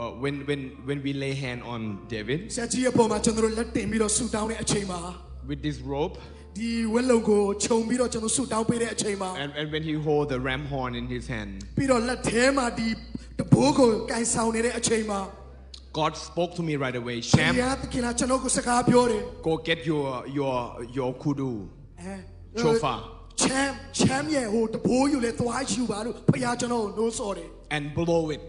uh, when when when we lay hand on David ဆရာကြီးရဲ့ပေါ်မှာကျွန်တော်တို့လက်တင်ပြီးတော့ဆူတောင်းတဲ့အချိန်မှာ with this rope ဒီဝက်လုံကိုခြုံပြီးတော့ကျွန်တော်ဆူတောင်းပေးတဲ့အချိန်မှာ and, and when he hold the ram horn in his hand ပြီးတော့လက်ထဲမှာဒီတဘိုးကိုကန်ဆောင်နေတဲ့အချိန်မှာ God spoke to me right away ဘု Sham ရားသခင်ကကျွန်တော်ကိုစကားပြောတယ် go get your your your kudu အဲ Shofar ချမ်းချမ်းရဲ့ဟိုတဘိုးယူလေသွားယူပါလို့ဘုရားကျွန်တော်ကိုနှိုးဆော်တယ် and blow it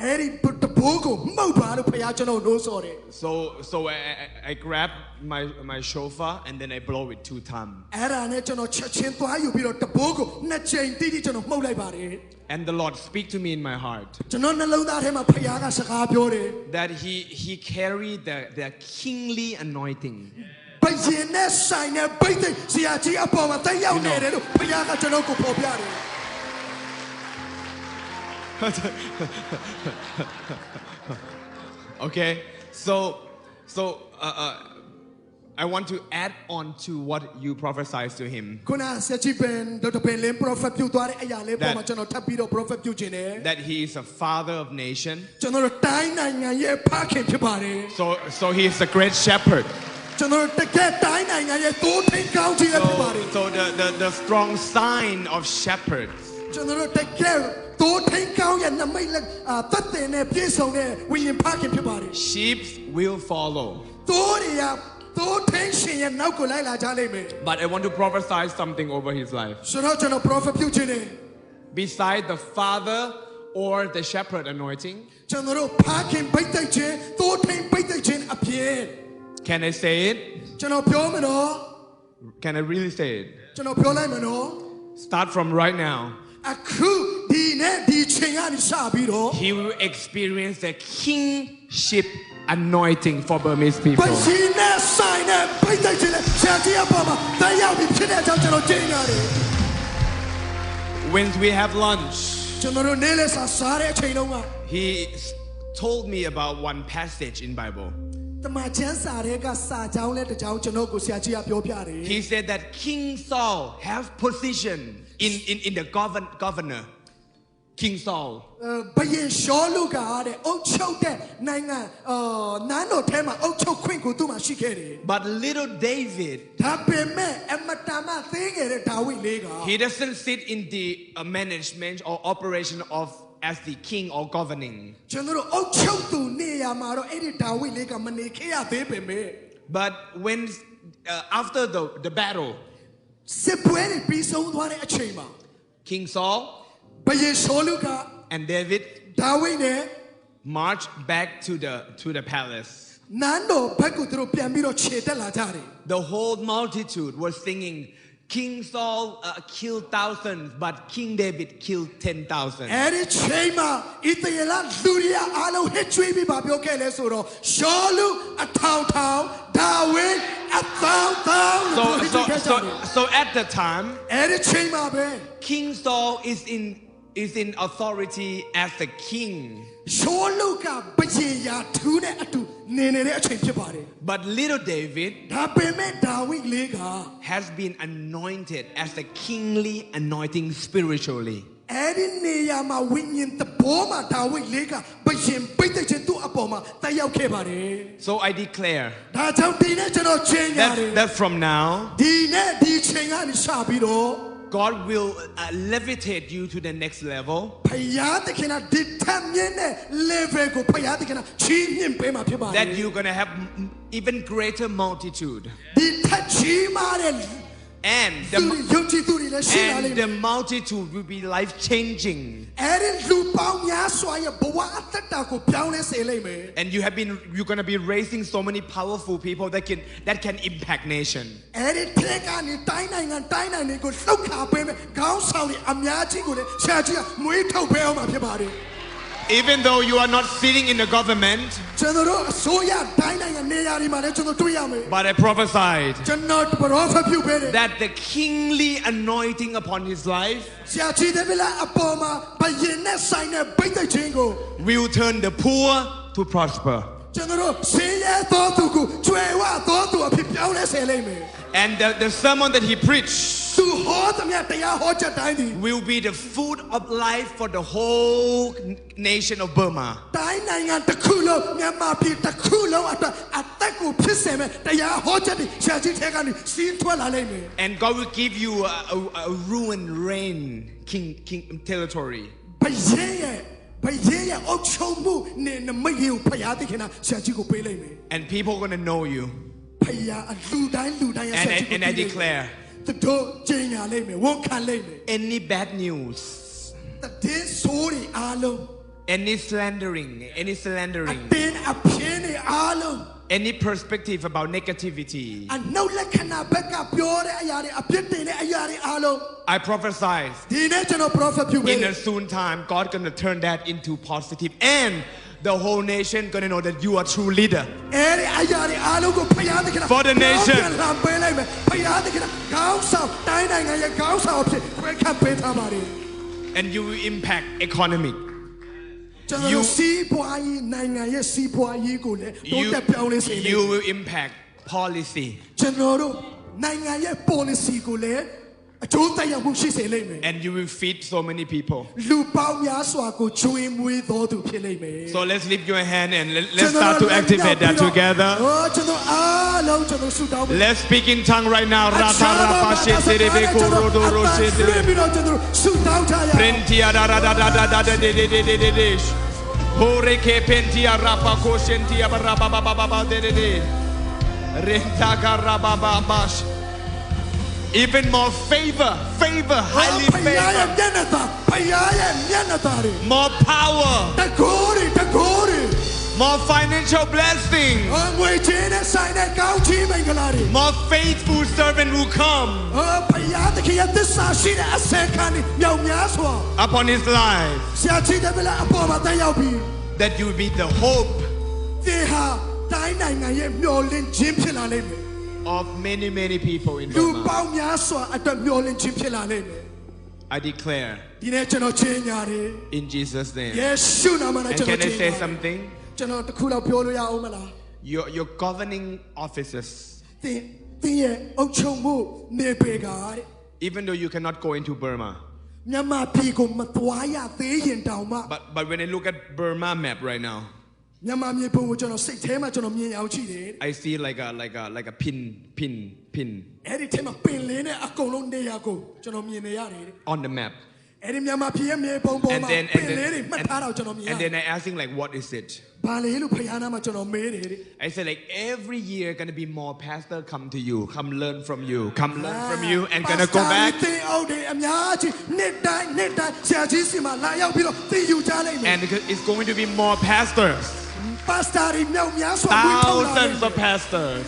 အဲ့ဒီတ ဘိုးကိုမှုတ်ပါလို့ဘုရားကျွန်တော်ကိုနှိုးဆော်တယ် so so I, I, I grab my my shofar and then I blow it two times အဲ့ဒါနဲ့ကျွန်တော်ချက်ချင်းသွားယူပြီးတော့တဘိုးကိုနှစ်ချိန်တိတိကျွန်တော်မှုတ်လိုက်ပါတယ် and the Lord speak to me in my heart ကျွန်တော်နှလုံးသားထဲမှာဘုရားကစကားပြောတယ် that he he carried the the kingly anointing ဘယင်နဲ့ဆိုင်နဲ့ဘိတ်သိက်ဆရာကြီးအပေါ်မှာတက်ရောက်နေတယ်လို့ဘုရားကကျွန်တော်ကိုပေါ်ပြတယ် okay, so, so uh, uh, I want to add on to what you prophesied to him. That, that he is a father of nation. So, so he is a great shepherd. So, so the, the, the strong sign of shepherds. တော်တို့တကယ်သိုးထိန်ကောင်းရဲ့နမိတ်လက်အာသက်သင်နဲ့ပြည့်စုံတဲ့ဝိညာဉ်ဖခင်ဖြစ်ပါတယ် sheep will follow. သိုးတွေကသိုးထိန်ရှင်ရဲ့နောက်ကိုလိုက်လာကြလိမ့်မယ် But I want to prophesy something over his life. ဆိုတော့ကျွန်တော် prophet ပြုခြင်းတယ် Beside the father or the shepherd anointing, ကျွန်တော်တို့ဖခင်ဘိတ်သိက်ခြင်းသိုးထိန်ဘိတ်သိက်ခြင်းအပြင် can I say it? ကျွန်တော်ပြောမယ်နော် Can I really say it? ကျွန်တော်ပြောလိုက်မယ်နော် Start from right now. အခုဒီနဲ့ဒီချိန်ကနေစပြီးတော့ He will experience the kingship anointing for Burmese ဘ people. ရှိနဲ့ဆိုင်နဲ့ဘိတ်သိက်ခြင်းနဲ့ဆရာကြီးအပေါ်မှာတရားပြီးဖြစ်တဲ့အကြောင်းကျွန်တော်ကြင်ရတယ် When we have lunch, ကျွန်တော်တို့နေ့လည်စာစားတဲ့အချိန်တုန်းက he s- told me about one passage in Bible. He said that King Saul have position in, in, in the govern, governor. King Saul. But little David, he doesn't sit in the uh, management or operation of as the king or governing. ကျွန်တော်တို့အုတ်ချုပ်သူနေရာမှာတော့အဲ့ဒီဒါဝိလေးကမနေခဲ့ရသေးပေမဲ့ But when uh, after the, the battle, စစ်ပွဲတွေပြီးဆုံးသွားတဲ့အချိန်မှာ King Saul ဘယင်ရှောလူက and David ဒါဝိနဲ့ marched back to the to the palace. နန်းတော်ဘက်ကိုသူတို့ပြန်ပြီးတော့ခြေတက်လာကြတယ် The whole multitude was singing, King Saul uh, killed thousands, but King David killed 10,000. So so so so at the time King Saul is in is in authority as the king. နေနေတဲ့အချိန်ဖြစ်ပါတယ် But little David ဒါပေမဲ့ဒါဝိလေးက has been anointed as the kingly anointing spiritually. အဲ့ဒီနေရာမှာဝိညာဉ်တဘောမှာဒါဝိလေးကဘယင်ပိတ်တဲ့ခြင်းသူ့အပေါ်မှာတက်ရောက်ခဲ့ပါတယ် So I declare ဒါကြောင့်ဒီနေ့ကျွန်တော်ချိန်ရ that, တယ် that from now, ဒီနေ့ဒီချိန်ကနေစပြီးတော့ God will uh, levitate you to the next level. That you're going to have even greater multitude. Yeah. And the, and the multitude will be life changing. And you have been you're gonna be raising so many powerful people that can that can impact nation even though you are not sitting in the government ကျွန်တော်တို့အစိုးရတိုင်းနိုင်ငံနေရာတွေမှာလည်းကျွန်တော်တွေ့ရမယ် but I prophesied ကျွန်တော်ပရောဖက်ပြုပေးတယ် that the kingly anointing upon his life ဆရာကြီးတဲ့ဗလာအပေါ်မှာဘယင်နဲ့ဆိုင်တဲ့ပိတ်တဲ့ခြင်းကို will turn the poor to prosper ကျွန်တော်တို့ဆင်းရဲသောသူကိုကျွယ်ဝသောသူအဖြစ်ပြောင်းလဲစေလိမ့်မယ် and the, the sermon that he preached သူဟော သမျှတရားဟောချက်တိုင်းသည် will be the food of life for the whole nation of Burma. တိုင်းနိုင်ငံတစ်ခုလုံးမြန်မာပြည်တစ်ခုလုံးအတွက်အသက်ကိုဖြစ်စေမဲ့တရားဟောချက်တွေဆရာကြီးထဲကနေစီးထွက်လာလိမ့်မယ် And God will give you a, a, a ruined reign king, king territory. ဘယင်းရဲ့ And people are going to know you. And, and, and I declare any bad news, any slandering, any slandering any perspective about negativity. I prophesize in a soon time, God gonna turn that into positive. And the whole nation gonna know that you are true leader. For the nation. And you will impact economic. ကျွန်တော် You- တို့စီးပွားရေးနိုင်ငံရဲ့စီးပွားရေးကိုလည်းတိုး You, တက်ပြောင်းလဲစေတယ် you will impact policy, ကျွန်တော်တို့နိုင်ငံရဲ့ policy ကိုလည်း And you will feed so many people. So let's lift your hand and let's start to activate that together. Let's speak in tongue right now. Rapa even more favor, favor, highly favor. More power. More financial blessing. More faithful servant will come upon his life. That you be the hope သင်ဟာတိုင်းနိုင်ငံရဲ့မျှော်လင့်ခြင်းဖြစ်လာလိမ့်မယ် of many, many people in လူ Burma. ပေါင်းများစွာအတွက်မျှော်လင့်ခြင်းဖြစ်လာလိမ့်မယ် I declare ဒီနေ့ကျွန်တော်ချင်းညာတယ် in Jesus' name. ယေရှုနာမနဲ့ And ကျွန် can တော် I ချင်း say ညာတယ် something? ကျွန်တော်တစ်ခုတော့ပြောလို့ရအောင်မလား Your, your governing officers, သင်သင်ရဲ့အုပ်ချုပ်မှုနေပေကတဲ့ even though you cannot go into Burma, မြန်မာပြည်ကိုမသွားရသေးရင်တောင်မှ but, but when I look at Burma map right now, မြန်မာမြေပုံကိုကျွန်တော်စိတ်ထဲမှာကျွန်တော်မြင်အောင်ကြည့်တယ် I see like a, like a, like a pin, pin, pin အဲ့ဒီထဲမှာပင်လင်းနဲ့အကုန်လုံးနေရာကိုကျွန်တော်မြင်နေရတယ်တဲ့ on the map. အဲ့ဒီမြန်မာပြည်ရဲ့မြေပုံပေါ် And မှာ then, ပ and င်လင်းတွေ then, မှတ်ထားတော့ကျွန်တော်မြင်ရ and, တယ် and then I asking like, what is it? ဘာလေလို့ဖခင်နာမှာကျွန်တော်မေးတယ်တဲ့ I said like every year gonna be more pastor come to you, come learn from you, come learn from you, and gonna go back သင်အောင်တယ်အများကြီးနှစ်တိုင်းနှစ်တိုင်းဆရာကြီးစီမှာလာရောက်ပြီးတော့သင်ယူကြလိမ့်မယ် and it's going to be more pastors, Thousands of pastors.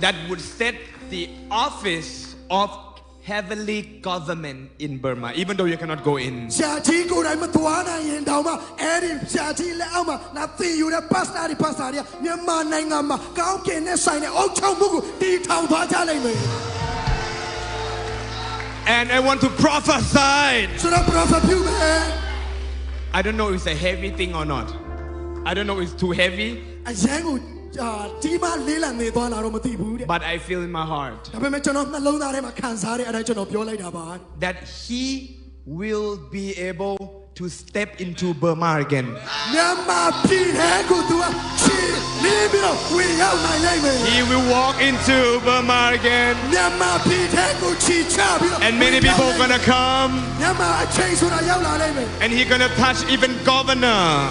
That would set the office of heavenly government in Burma, even though you cannot go in. And I want to prophesy. I don't know if it's a heavy thing or not. I don't know if it's too heavy, အရန်ကိုအာကြီးမလေးလံနေသွားလာတော့မသိဘူးတဲ့ but I feel in my heart ဒါပေမဲ့ကျွန်တော်နှလုံးသားထဲမှာခံစားတဲ့အဲ့ဒါကျွန်တော်ပြောလိုက်တာပါ that he will be able to step into Burma again. He will walk into Burma again. And many people are gonna come. And he's gonna touch even governor.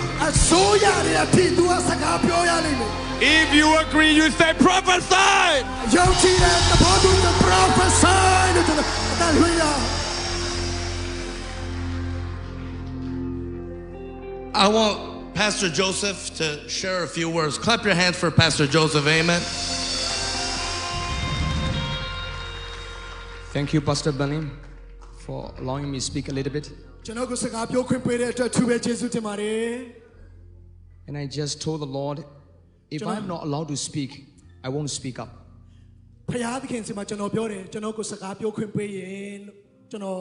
If you agree, you say prophesy. I want Pastor Joseph to share a few words. Clap your hands for Pastor Joseph. Amen. Thank you, Pastor Benim, for allowing me to speak a little bit. ကျွန်တော်ကိုစကားပြောခွင့်ပေးတဲ့အတွက်သူပဲကျေးဇူးတင်ပါတယ် And I just told the Lord, if Jonah. I'm not allowed to speak, I won't speak up. ဖခင်သခင်စီမှာကျွန်တော်ပြောတယ်ကျွန်တော်ကိုစကားပြောခွင့်ပေးရင်လို့ကျွန်တော်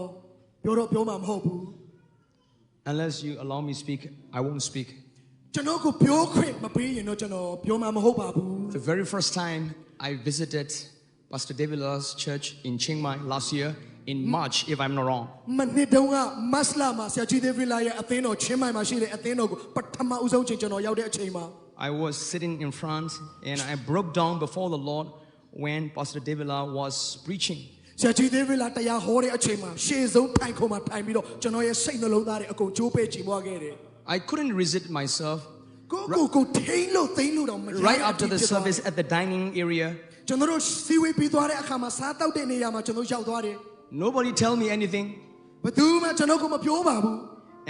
ပြောတော့ပြောမှာမဟုတ်ဘူး Unless you allow me to speak, I won't speak. ကျွန်တော်ကိုပြောခွင့်မပေးရင်တော့ကျွန်တော်ပြောမှာမဟုတ်ပါဘူး The very first time I visited Pastor David La's church in Chiang Mai last year in March, if I'm not wrong. မနှစ်တုန်းကမတ်လမှာဆရာကြီးဒေးဗစ်လာရဲ့အသင်းတော်ချင်းမိုင်မှာရှိတဲ့အသင်းတော်ကိုပထမဦးဆုံးချိန်ကျွန်တော်ရောက်တဲ့အချိန်မှာ I was sitting in front and I broke down before the Lord when Pastor David La was preaching. ဆရာကြီးဒေးဗစ်လာတရားဟောတဲ့အချိန်မှာရှေ့ဆုံးထိုင်ခုံမှာထိုင်ပြီးတော့ကျွန်တော်ရဲ့စိတ်နှလုံးသားတွေအကုန်ကြိုးပဲ့ချီးမွားခဲ့တယ် I couldn't resist myself. ကိုကိုကိုထိန်လို့သိမ့်လို့တော့မရ Right after the service at the dining area, ကျွန်တော်တို့စီဝေးပြီးသွားတဲ့အခါမှာစားတောက်တဲ့နေရာမှာကျွန်တော်ရောက်သွားတယ် nobody tell me anything. ဘယ်သူမှကျွန်တော်ကိုမပြောပါဘူး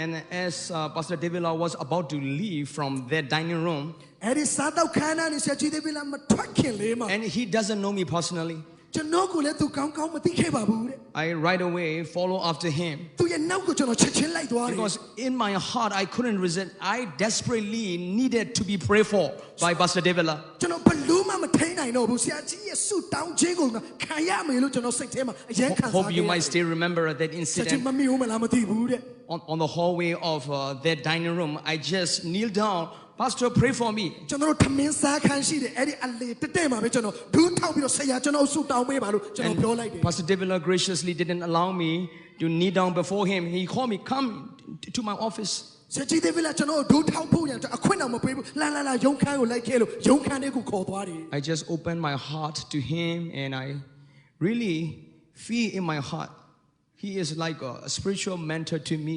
And as uh, Pastor David La was about to leave from that dining room, အဲ့ဒီစားတောက်ခန်းနာနေဆရာကြီးဒေးဗစ်လာမထွက်ခင်လေးမှာ and he doesn't know me personally, ကျွန်တော်ကိုလည်းသူကောင်းကောင်းမသိခဲ့ပါဘူးတဲ့ I right away follow after him. သူရဲ့နောက်ကိုကျွန်တော်ချက်ချင်းလိုက်သွားတယ် Because in my heart, I couldn't resist. I desperately needed to be prayed for by Pastor David La. ကျွန်တော်ဘလူးမှမထိန်နိုင်တော့ဘူးဆရာကြီးရဲ့ဆုတောင်းခြင်းကိုခံရမယ်လို့ကျွန်တော်စိတ်ထဲမှာအရင်ခံစား Hope ခဲ့ you တယ် might still remember that ဆရာကြီး incident. မမီဦးမလားမသိဘူးတဲ့ On, on the hallway of uh, that dining room, I just kneeled down. Pastor, pray for me. ကျွန်တော်တို့ထမင်းစားခန်းရှိတယ်အဲ့ဒီအလေတက်တဲ့မှာပဲကျွန်တော်ဒူးထောက်ပြီးတော့ဆရာကျွန်တော်ဆုတောင်းပေးပါလို့ကျွန်တော်ပြောလိုက်တယ် Pastor David La graciously didn't allow me to kneel down before him. He called me, come to my office. ဆရာကြီးဒေးဗစ်လာကျွန်တော်ဒူးထောက်ဖို့ရန်အခွင့်တော်မပေးဘူးလာလာလာရုံခန်းကိုလိုက်ခဲ့လို့ရုံခန်းလေးကိုခေါ်သွားတယ် I just opened my heart to him and I really feel in my heart. He is like a, a spiritual mentor to me.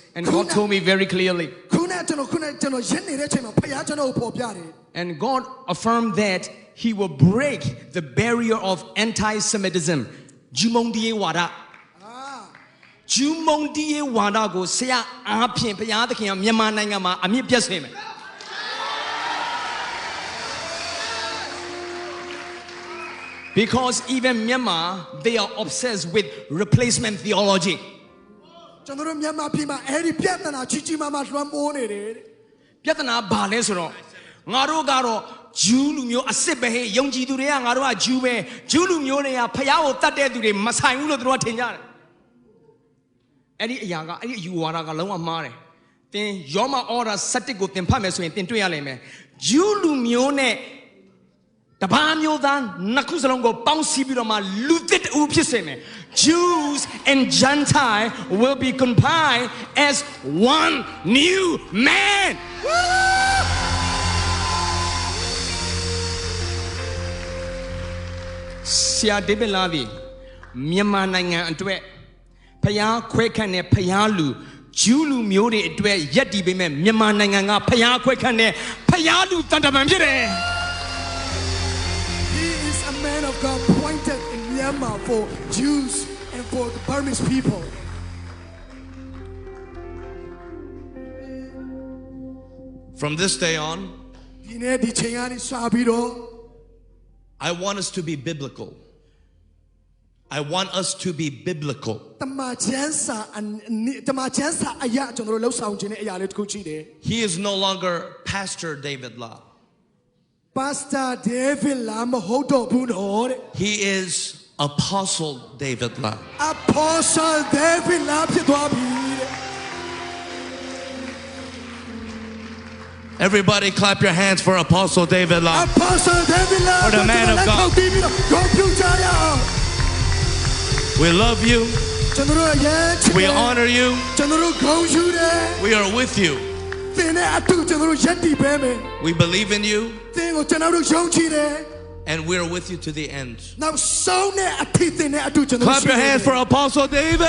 and God Kuna- told me very clearly, ခုနကကျွန်တော်ခုနကကျွန်တော်ရက်နေတဲ့အချိန်မှာဖခင်ကျွန်တော်ကိုပေါ်ပြတယ် and God affirmed that He will break the barrier of anti Semitism. Jumongdiye wada. ဂျူးမုံတီးရဲ့ဝါဒကိုဆရာအားဖြင့်ဘုရားသခင်ကမြန်မာနိုင်ငံမှာအမြင့်ပြတ်စေမယ် Because even Myanmar, they are obsessed with replacement theology. ကျွန်တော်တို့မြန်မာပြည်မှာအဲ့ဒီပြဿနာကြီးကြီးမားမားလွှမ်းမိုးနေတယ်တဲ့ပြဿနာဘာလဲဆိုတော့ငါတို့ကတော့ဂျူးလူမျိုးအစ်စ်ပဲဟဲ့ယုံကြည်သူတွေကငါတို့ကဂျူးပဲဂျူးလူမျိုးတွေကဖျားကိုတတ်တဲ့သူတွေမဆိုင်ဘူးလို့သူတို့ကထင်ကြတယ်အဲ့ဒီအရာကအဲ့ဒီအယူဝါဒကလုံးဝမှားတယ်သင်ယောမဩရာ7ကိုသင်ဖတ်မယ်ဆိုရင်သင်တွေ့ရလိမ့်မယ်ဂျူးလူမျိုးနဲ့ တပါးမျိုးသားနှစ်ခုစလုံးကိုပေါင်းစည်းပြီးတော့မှလူသစ်တူဖြစ်စေမယ် Jews and Gentile will be combined as one new man ဆရာဒေးဗစ်လာသည်မြန်မာနိုင်ငံအတွက်ဖျားခွဲခန့်တဲ့ဖျားလူဂျူးလူမျိုးတွေအတွက်ရက်တည်ပေးမဲ့မြန်မာနိုင်ငံကဖျားခွဲခန့်တဲ့ဖျားလူတန်တမန်ဖြစ်တယ် He is a man of God pointed in Myanmar for Jews and for the Burmese people. From this day on, I want us to be biblical. I want us to be biblical. He is no longer Pastor David Law. Pastor David လာမဟုတ်တော့ဘူးနော်တဲ့ He is Apostle David Law. ။ Apostle David လာဖြစ်သွားပြီတဲ့ Everybody clap your hands for Apostle David ။ Law. Apostle David လာ For the man of God. ပြီးပြီးတော့ဂုဏ်ပြုကြရအောင် We love you. ။ကျွန်တော်တို့ရဲ့ချစ် We honor you. ကျွန်တော်တို့ဂုဏ်ယူတယ် We are with you. ။ We believe in you. And we're with you to the end. Clap your hands for Apostle David.